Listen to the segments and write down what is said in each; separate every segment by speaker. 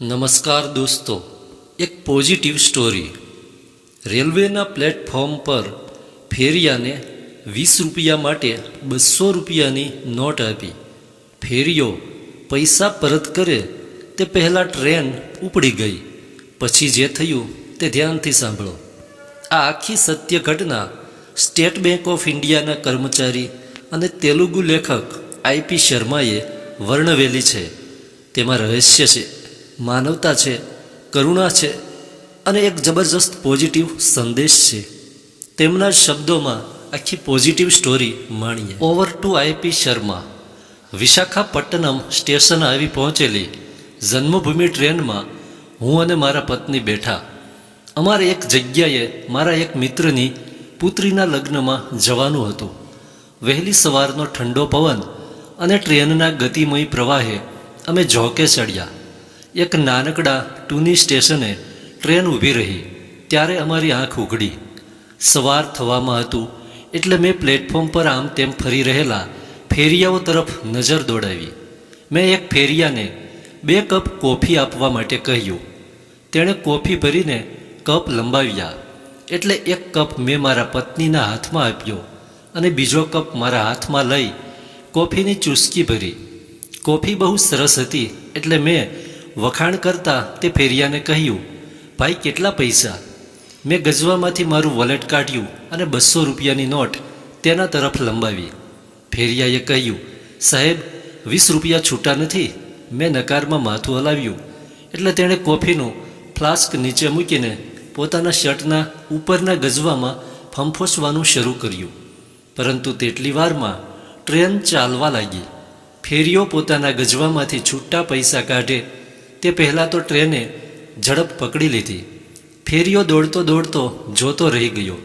Speaker 1: નમસ્કાર દોસ્તો, એક પોઝિટિવ સ્ટોરી રેલવેના પ્લેટફોર્મ પર ફેરિયાને વીસ રૂપિયા માટે બસો રૂપિયાની નોટ આપી. ફેરિયો પૈસા પરત કરે તે પહેલાં ટ્રેન ઉપડી ગઈ. પછી જે થયું તે ધ્યાનથી સાંભળો. આ આખી સત્ય ઘટના સ્ટેટ બેંક ઓફ ઇન્ડિયાના કર્મચારી અને તેલુગુ લેખક આઈપી શર્માએ વર્ણવેલી છે. તેમાં રહસ્ય છે. માનવતા છે, કરુણા છે અને એક જબરજસ્ત પોઝિટિવ સંદેશ છે. તેમના શબ્દોમાં આખી પોઝિટિવ સ્ટોરી માણીએ. Over to IP Sharma. Visakhapatnam station આવી પહોંચેલી જન્મભૂમિ ટ્રેનમાં હું અને મારા પત્ની બેઠા. અમારે એક જગ્યાએ મારા એક મિત્રની પુત્રીના લગ્નમાં જવાનું હતું. વહેલી સવારનો ઠંડો પવન અને ટ્રેનના ગતિમય પ્રવાહે અમે ઝોકે ચડ્યા. એક નાનકડા ટૂની સ્ટેશને ટ્રેન ઊભી રહી. ત્યારે અમારી આંખ ઉઘડી. સવાર થવામાં હતું, એટલે મેં પ્લેટફોર્મ પર આમ તેમ ફરી રહેલા ફેરિયાઓ તરફ નજર દોડાવી. મેં એક ફેરિયાને બે કપ કોફી આપવા માટે કહ્યું. તેણે કોફી ભરીને કપ લંબાવ્યા, એટલે એક કપ મેં મારા પત્નીના હાથમાં આપ્યો અને બીજો કપ મારા હાથમાં લઈ કોફીની ચૂસકી ભરી. કોફી બહુ સરસ હતી, એટલે મેં વખાણ કરતા તે ફેરિયાને કહ્યું, ભાઈ, કેટલા પૈસા? મેં ગજવામાંથી મારું વોલેટ કાઢ્યું અને બસો રૂપિયાની નોટ તેના તરફ લંબાવી. ફેરિયાએ કહ્યું, સાહેબ, વીસ રૂપિયા છૂટા નથી. મેં નકારમાં માથું હલાવ્યું. એટલે તેણે કોફીનું ફ્લાસ્ક નીચે મૂકીને પોતાના શર્ટના ઉપરના ગજવામાં ફંફોસવાનું શરૂ કર્યું. પરંતુ તેટલી વારમાં ટ્રેન ચાલવા લાગી. ફેરીઓ પોતાના ગજવામાંથી છૂટા પૈસા કાઢે તે પહેલાં તો ટ્રેને ઝડપ પકડી લીધી. ફેરીઓ દોડતો દોડતો જોતો રહી ગયો.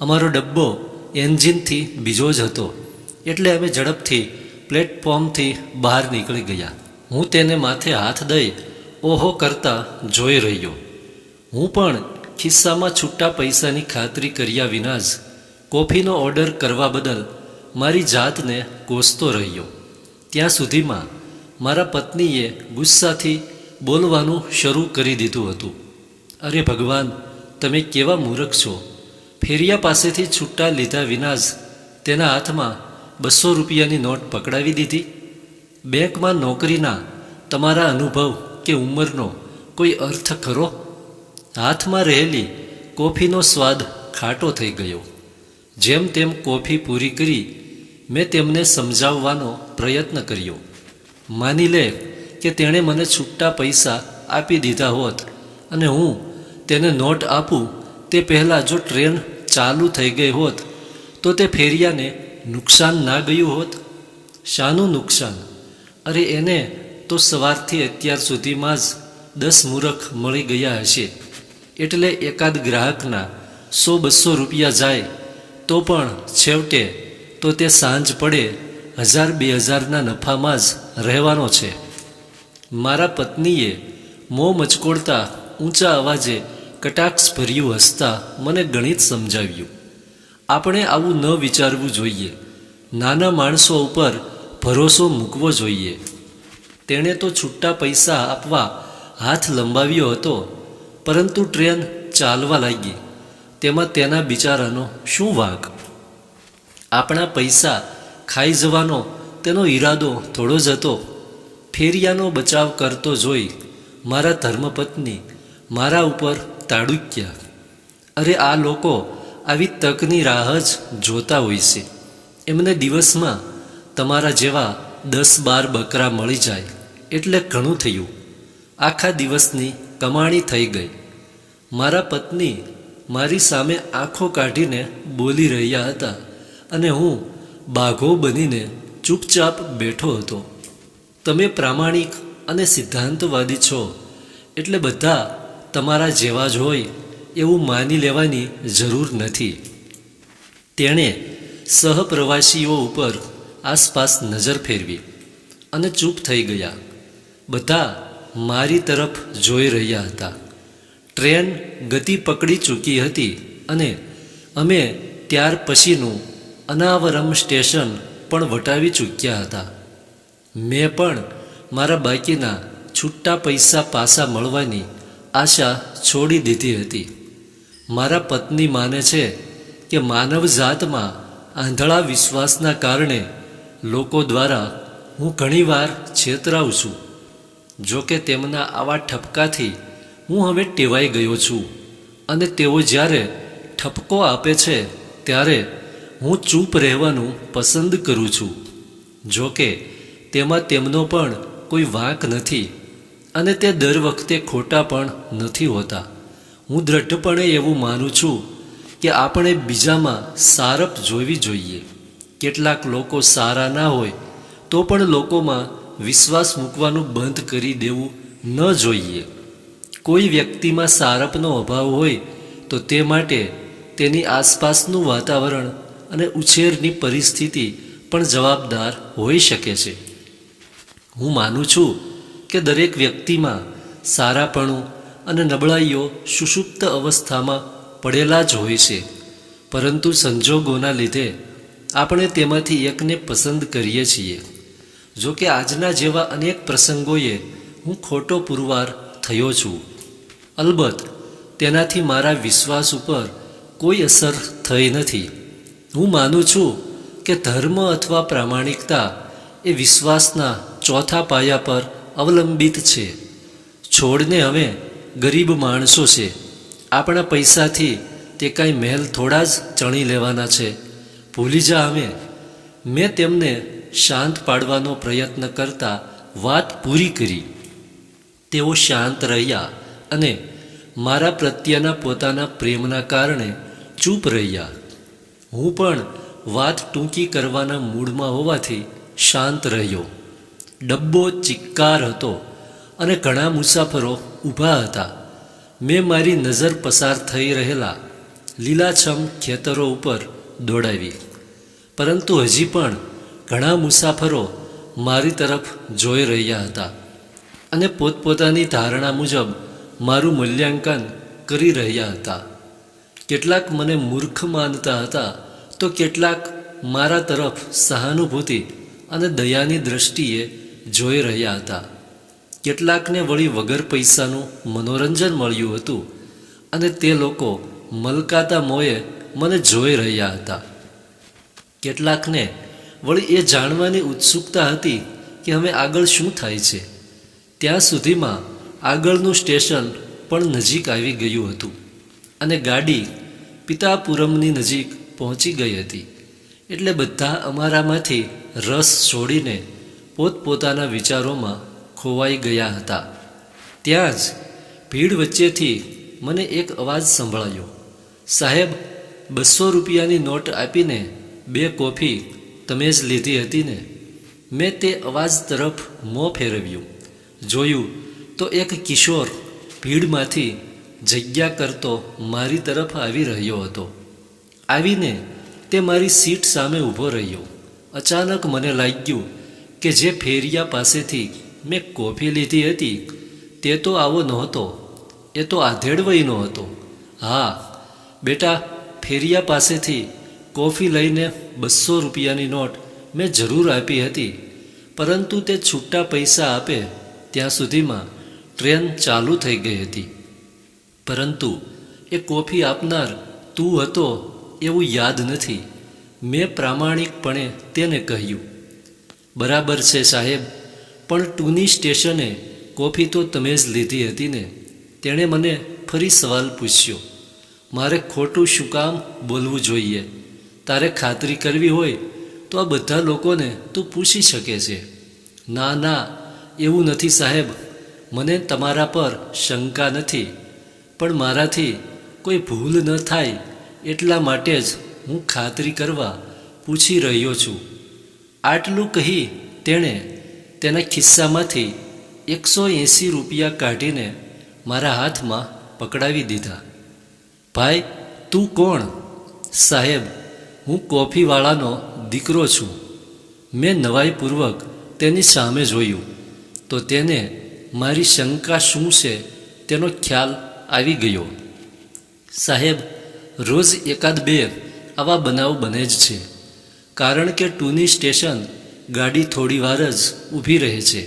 Speaker 1: અમારો ડબ્બો એન્જિનથી બીજો જ હતો. એટલે અમે ઝડપથી પ્લેટફોર્મથી બહાર નીકળી ગયા. હું તેને માથે હાથ દઈ ઓહો કરતા જોઈ રહ્યો. હું પણ ખિસ્સામાં છૂટા પૈસાની ખાતરી કર્યા વિના જ કોફીનો ઓર્ડર કરવા બદલ મારી જાતને કોસતો રહ્યો. ત્યાં સુધીમાં મારા પત્નીએ ગુસ્સાથી બોલવાનું શરૂ કરી દીધું હતું. અરે ભગવાન, તમે કેવા મૂર્ખ છો? ફેરિયા પાસેથી છૂટા લીધા વિના જ તેના હાથમાં બસો રૂપિયાની નોટ પકડાવી દીધી. બેંકમાં નોકરીના તમારા અનુભવ કે ઉંમરનો કોઈ અર્થ ખરો? હાથમાં રહેલી કોફીનો સ્વાદ ખાટો થઈ ગયો. જેમ તેમ કોફી પૂરી કરી મેં તેમને સમજાવવાનો પ્રયત્ન કર્યો. માની લે કે તેણે મને છૂટા પૈસા આપી દીધા હોત અને હું તેને નોટ આપું તે પહેલાં જો ટ્રેન ચાલુ થઈ ગઈ હોત, તો તે ફેરિયાને નુકસાન ના ગયું હોત? શાનું નુકસાન? અરે એને તો સવારથી અત્યાર સુધીમાં જ દસ મૂરખ મળી ગયા હશે. એટલે એકાદ ગ્રાહકના સો બસો રૂપિયા જાય, તો પણ છેવટે તો તે સાંજ પડે હજાર બે હજારના નફામાં જ રહેવાનો છે. મારા પત્નીએ મોં મચકોડતા ઊંચા અવાજે કટાક્ષ ભર્યું હસતા મને ગણિત સમજાવ્યું. આપણે આવું ન વિચારવું જોઈએ. નાના માણસો ઉપર ભરોસો મૂકવો જોઈએ. તેણે તો છૂટા પૈસા આપવા હાથ લંબાવ્યો હતો, પરંતુ ટ્રેન ચાલવા લાગી. તેમાં તેના બિચારાનો શું વાંક? આપણા પૈસા ખાઈ જવાનો તેનો ઈરાદો થોડો જ હતો. ફેરિયાનો બચાવ કરતો જોઈ મારા ધર્મપત્ની મારા ઉપર તાડુક્યા. અરે આ લોકો આવી તકની રાહ જ જોતા હોય છે. એમને દિવસમાં તમારા જેવા દસ બાર બકરા મળી જાય એટલે ઘણું થયું. આખા દિવસની કમાણી થઈ ગઈ. મારા પત્ની મારી સામે આંખો કાઢીને બોલી રહ્યા હતા અને હું બાઘો બનીને ચૂપચાપ બેઠો હતો. તમે પ્રામાણિક અને સિદ્ધાંતવાદી છો, એટલે બધા તમારા જેવા જ હોય એવું માની લેવાની જરૂર નથી. તેણે સહપ્રવાસીઓ ઉપર આસપાસ નજર ફેરવી અને ચૂપ થઈ ગયા. બધા મારી તરફ જોઈ રહ્યા હતા. ટ્રેન ગતિ પકડી ચૂકી હતી અને અમે ત્યાર પછીનું અનાવરમ સ્ટેશન પણ વટાવી ચૂક્યા હતા. મેં પણ મારા બાકીના છૂટા પૈસા પાસા મળવાની આશા છોડી દીધી હતી. મારા પત્ની માને છે કે માનવ જાતમાં આંધળા વિશ્વાસના કારણે લોકો દ્વારા હું ઘણીવાર છેતરાઉં છું. જો કે તેમના આવા ઠપકાથી હું હવે ટેવાઈ ગયો છું અને તેઓ જ્યારે ઠપકો આપે છે ત્યારે હું ચૂપ રહેવાનું પસંદ કરું છું. જો કે તેમાં તેમનો પણ કોઈ વાંક નથી અને તે દર વખતે ખોટા પણ નથી હોતા. હું દ્રઢપણે એવું માનું છું કે આપણે બીજામાં સારપ જોવી જોઈએ. કેટલાક લોકો સારા ના હોય તો પણ લોકોમાં વિશ્વાસ મૂકવાનું બંધ કરી દેવું ન જોઈએ. કોઈ વ્યક્તિમાં સારપનો અભાવ હોય તો તે માટે તેની આસપાસનું વાતાવરણ અને ઉછેરની પરિસ્થિતિ પણ જવાબદાર હોઈ શકે છે. હું માનું છું કે દરેક વ્યક્તિમાં સારાપણું અને નબળાઈઓ સુષુપ્ત અવસ્થામાં પડેલા જ હોય છે. પરંતુ સંજોગોના લીધે આપણે તેમાંથી એકને પસંદ કરીએ છીએ. જો કે આજના જેવા અનેક પ્રસંગોએ હું ખોટો પુરવાર થયો છું. અલબત્ત, તેનાથી મારા વિશ્વાસ ઉપર કોઈ અસર થઈ નથી. હું માનું છું કે ધર્મ અથવા પ્રામાણિકતા એ વિશ્વાસના ચોથા પાયા પર અવલંબિત છે. છોડને હવે ગરીબ માણસો છે. આપણા પૈસાથી તે કાંઈ મહેલ થોડા જ ચણી લેવાના છે. ભૂલી જા અમે. મેં તેમને શાંત પાડવાનો પ્રયત્ન કરતા વાત પૂરી કરી. તેઓ શાંત રહ્યા અને મારા પ્રત્યેના પોતાના પ્રેમના કારણે ચૂપ રહ્યા. હું પણ વાત ટૂંકી કરવાના મૂડમાં હોવાથી શાંત રહ્યો. ડબ્બો ચિક્કાર હતો અને ઘણા મુસાફરો ઊભા હતા. મેં મારી નજર પસાર થઈ રહેલા લીલાછમ ખેતરો ઉપર દોડાવી. પરંતુ હજી પણ ઘણા મુસાફરો મારી તરફ જોઈ રહ્યા હતા અને પોતપોતાની ધારણા મુજબ મારું મૂલ્યાંકન કરી રહ્યા હતા. કેટલાક મને મૂર્ખ માનતા હતા તો કેટલાક મારા તરફ સહાનુભૂતિ અને દયાની દ્રષ્ટિએ જોઈ રહ્યા હતા. કેટલાકને વળી વગર પૈસાનું મનોરંજન મળ્યું હતું અને તે લોકો મલકાતા મોએ મને જોઈ રહ્યા હતા. કેટલાકને વળી એ જાણવાની ઉત્સુકતા હતી કે હવે આગળ શું થાય છે. ત્યાં સુધીમાં આગળનું સ્ટેશન પણ નજીક આવી ગયું હતું અને ગાડી પિતાપુરમની નજીક પહોંચી ગઈ હતી. એટલે બધા અમારામાંથી રસ છોડીને પોતપોતાના વિચારોમાં ખોવાઈ ગયા હતા. ત્યાં જ ભીડ વચ્ચેથી મને એક અવાજ સંભળાયો. સાહેબ, બસો રૂપિયાની નોટ આપીને બે કોફી તમે જ લીધી હતી ને? મેં તે અવાજ તરફ મોં ફેરવ્યું. જોયું, તો એક કિશોર ભીડમાંથી જગ્યા કરતો મારી તરફ આવી રહ્યો હતો. આવીને તે મારી સીટ સામે ઊભો રહ્યો. અચાનક મને લાગ્યું કે જે ફેરિયા પાસેથી મેં કોફી લીધી હતી, તે તો આવો નહોતો. એ તો આધેડ વયનો હતો. હા, બેટા, ફેરિયા પાસેથી કોફી લઈને બસો રૂપિયાની નોટ મેં જરૂર આપી હતી, પરંતુ તે છૂટા પૈસા આપે ત્યાં સુધીમાં ટ્રેન ચાલુ થઈ ગઈ હતી. પરંતુ એ કોફી આપનાર તું હતો એવું યાદ નથી. મેં પ્રામાણિકપણે તેને કહ્યું. બરાબર છે સાહેબ, પણ ટુની સ્ટેશને કોફી તો તમે જ લીધી હતી ને. તેણે મને ફરી સવાલ પૂછ્યો. મારે ખોટું શું કામ બોલવું જોઈએ? તારે ખાતરી કરવી હોય તો આ બધા લોકોને તું પૂછી શકે છે. ના ના, એવું નથી સાહેબ. મને તમારા પર શંકા નથી. પણ મારાથી કોઈ ભૂલ ન થાય એટલા માટે જ હું ખાતરી કરવા પૂછી રહ્યો છું. આટલું કહી તેણે તેના ખિસ્સામાંથી એકસો એંસી રૂપિયા કાઢીને મારા હાથમાં પકડાવી દીધા. ભાઈ, તું કોણ? સાહેબ, હું કોફીવાળાનો દીકરો છું. મેં નવાઈપૂર્વક તેની સામે જોયું. તો તેને મારી શંકા શું છે તેનો ખ્યાલ આવી ગયો. સાહેબ રોજ એકાદ બે આવા બનાવ બને જ છે. કારણ કે ટુની સ્ટેશન ગાડી થોડી વાર જ ઊભી રહે છે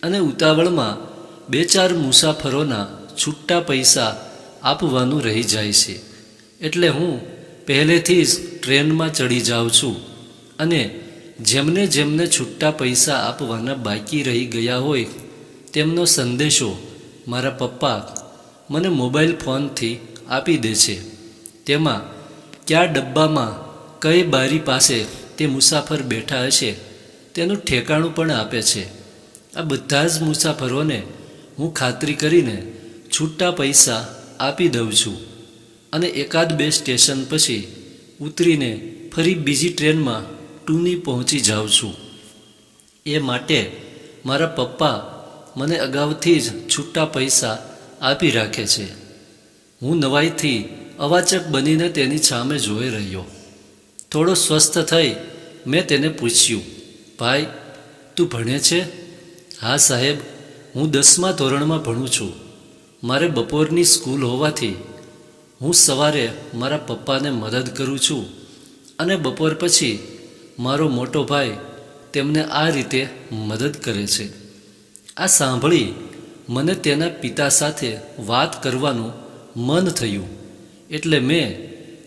Speaker 1: અને ઉતાવળમાં બે ચાર મુસાફરોના છૂટા પૈસા આપવાનું રહી જાય છે. એટલે હું પહેલેથી જ ટ્રેનમાં ચડી જાઉં છું અને જેમને જેમને છૂટા પૈસા આપવાના બાકી રહી ગયા હોય તેમનો સંદેશો મારા પપ્પા મને મોબાઈલ ફોનથી આપી દે છે. તેમાં કયા ડબ્બામાં કઈ બારી પાસે તે મુસાફર બેઠા હશે તેનું ઠેકાણું પણ આપે છે. આ બધા જ મુસાફરોને હું ખાતરી કરીને છૂટા પૈસા આપી દઉં છું અને એકાદ બે સ્ટેશન પછી ઉતરીને ફરી બીજી ટ્રેનમાં ટૂની પહોંચી જાઉં છું. એ માટે મારા પપ્પા મને અગાઉથી જ છૂટા પૈસા આપી રાખે છે. હું નવાઈથી અવાચક બનીને તેની સામે જોઈ રહ્યો. થોડો સ્વસ્થ થઈ મેં તેને પૂછ્યું, ભાઈ, તું ભણે છે? હા, સાહેબ, હું દસમા ધોરણમાં ભણું છું. મારે બપોરની સ્કૂલ હોવાથી હું સવારે મારા પપ્પાને મદદ કરું છું અને બપોર પછી મારો મોટો ભાઈ તેમને આ રીતે મદદ કરે છે. આ સાંભળી મને તેના પિતા સાથે વાત કરવાનું મન થયું. એટલે મેં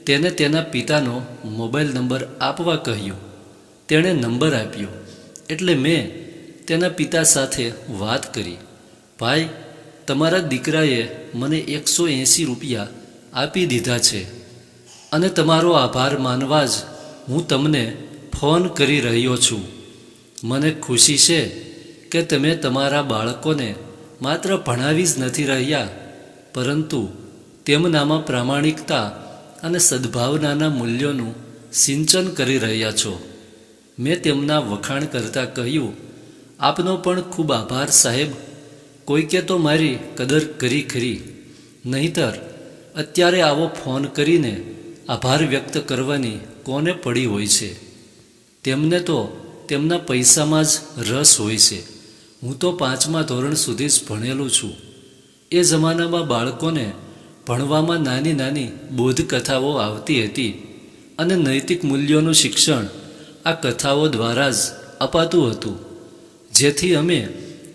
Speaker 1: તેને તેના પિતાનો મોબાઈલ નંબર આપવા કહ્યું. તેણે નંબર આપ્યો. એટલે મેં તેના પિતા સાથે વાત કરી. ભાઈ, તમારા દીકરાએ મને એકસો એંસી રૂપિયા આપી દીધા છે અને તમારો આભાર માનવા જ હું તમને ફોન કરી રહ્યો છું. મને ખુશી છે કે તમે તમારા બાળકોને માત્ર ભણાવી જ નથી રહ્યા, પરંતુ તેમનામાં પ્રામાણિકતા અને સદ્ભાવનાના મૂલ્યોનું સિંચન કરી રહ્યા છો. મેં તેમના વખાણ કરતાં કહ્યું, આપનો પણ ખૂબ આભાર, સાહેબ. કોઈકે તો મારી કદર કરી ખરી. નહીતર, અત્યારે આવો ફોન કરીને આભાર વ્યક્ત કરવાની કોને પડી હોય છે? તેમને તો તેમના પૈસામાં જ રસ હોય છે. હું તો પાંચમા ધોરણ સુધી જ ભણેલું છું. એ જમાનામાં બાળકોને ભણવામાં નાની નાની બોધકથાઓ આવતી હતી અને નૈતિક મૂલ્યોનું શિક્ષણ આ કથાઓ દ્વારા જ અપાતું હતું, જેથી અમે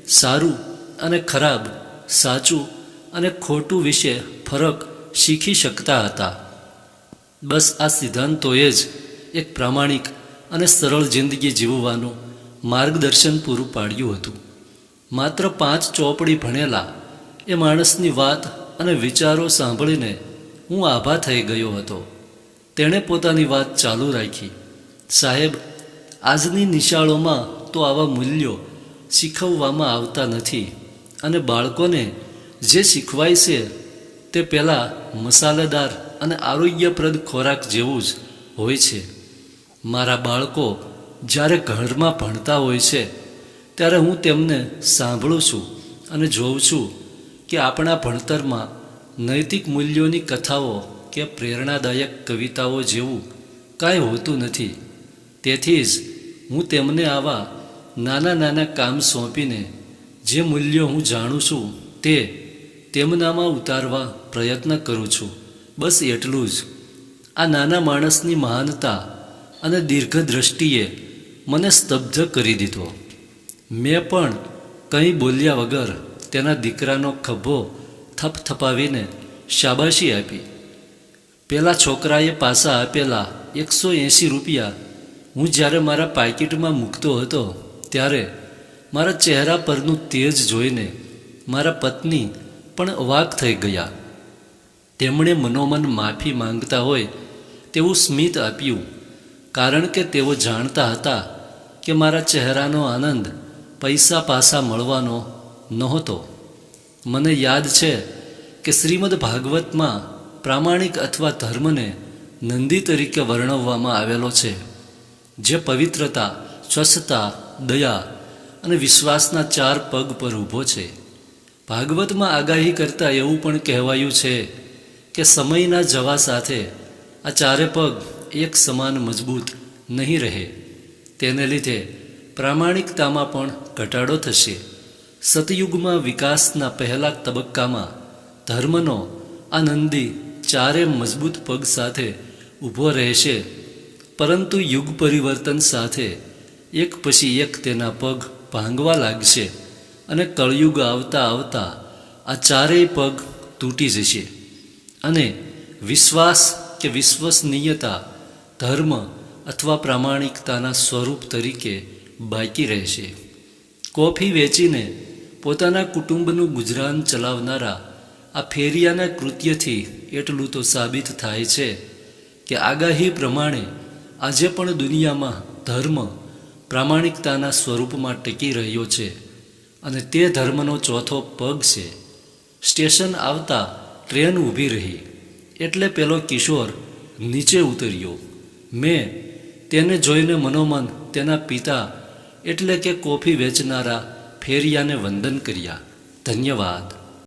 Speaker 1: સારું અને ખરાબ, સાચું અને ખોટું વિશે ફરક શીખી શકતા હતા. બસ આ સિદ્ધાંતોએ જ એક પ્રામાણિક અને સરળ જિંદગી જીવવાનું માર્ગદર્શન પૂરું પાડ્યું હતું. માત્ર પાંચ ચોપડી ભણેલા એ માણસની વાત અને વિચારો સાંભળીને હું આભા થઈ ગયો હતો. તેણે પોતાની વાત ચાલુ રાખી. સાહેબ, આજની નિશાળોમાં તો આવા મૂલ્યો શીખવવામાં આવતા નથી અને બાળકોને જે શીખવાય છે તે પહેલાં મસાલેદાર અને આરોગ્યપ્રદ ખોરાક જેવું જ હોય છે. મારા બાળકો જ્યારે ઘરમાં ભણતા હોય છે, ત્યારે હું તેમને સાંભળું છું અને જોઉં છું કે આપણા ભણતરમાં નૈતિક મૂલ્યોની કથાઓ કે પ્રેરણાદાયક કવિતાઓ જેવું કાંઈ હોતું નથી. તેથી જ હું તેમને આવા નાના નાના કામ સોંપીને જે મૂલ્યો હું જાણું છું તે તેમનામાં ઉતારવા પ્રયત્ન કરું છું. બસ એટલું જ. આ નાના માણસની મહાનતા અને દીર્ઘદ્રષ્ટિએ મને સ્તબ્ધ કરી દીધો. મેં પણ કંઈ બોલ્યા વગર તેના દીકરાનો ખભો થપથપાવીને શાબાશી આપી. પેલા છોકરાએ પાસા આપેલા એકસો એંસી રૂપિયા હું જ્યારે મારા પાકીટમાં મૂકતો હતો ત્યારે મારા ચહેરા પરનું તેજ જોઈને મારા પત્ની પણ અવાક થઈ ગયા. તેમણે મનોમન માફી માંગતા હોય તેવું સ્મિત આપ્યું, કારણ કે તેઓ જાણતા હતા કે મારા ચહેરાનો આનંદ પૈસા પાસા મળવાનો નહોતો. મને યાદ છે કે શ્રીમદ ભાગવતમાં પ્રામાણિક અથવા ધર્મને નંદી તરીકે વર્ણવવામાં આવેલો છે, જે પવિત્રતા, સ્વચ્છતા, દયા અને વિશ્વાસના ચાર પગ પર ઊભો છે. ભાગવતમાં આગાહી કરતાં એવું પણ કહેવાયું છે કે સમયના જવા સાથે આ ચારે પગ એક સમાન મજબૂત નહીં રહે. તેને લીધે પ્રામાણિકતામાં પણ ઘટાડો થશે. સતયુગમાં વિકાસના પહેલા તબક્કામાં ધર્મનો આ નંદી ચારે મજબૂત પગ સાથે ઊભો રહેશે. પરંતુ યુગ પરિવર્તન સાથે એક પછી એક તેના પગ ભાંગવા લાગશે અને કળયુગ આવતા આવતા આ ચારેય પગ તૂટી જશે. અને વિશ્વાસ કે વિશ્વસનીયતા ધર્મ અથવા પ્રામાણિકતાના સ્વરૂપ તરીકે બાકી રહેશે. કોફી વેચીને પોતાના કુટુંબનું ગુજરાન ચલાવનારા આ ફેરિયાના કૃત્યથી એટલું તો સાબિત થાય છે કે આગાહી પ્રમાણે આજે પણ દુનિયામાં ધર્મ પ્રામાણિકતાના સ્વરૂપમાં ટકી રહ્યો છે અને તે ધર્મનો ચોથો પગ છે. સ્ટેશન આવતા ટ્રેન ઊભી રહી, એટલે પેલો કિશોર નીચે ઉતર્યો. મેં તેને જોઈને મનોમન તેના પિતા એટલે કે કોફી વેચનારા ફેરિયાને વંદન કર્યા. ધન્યવાદ.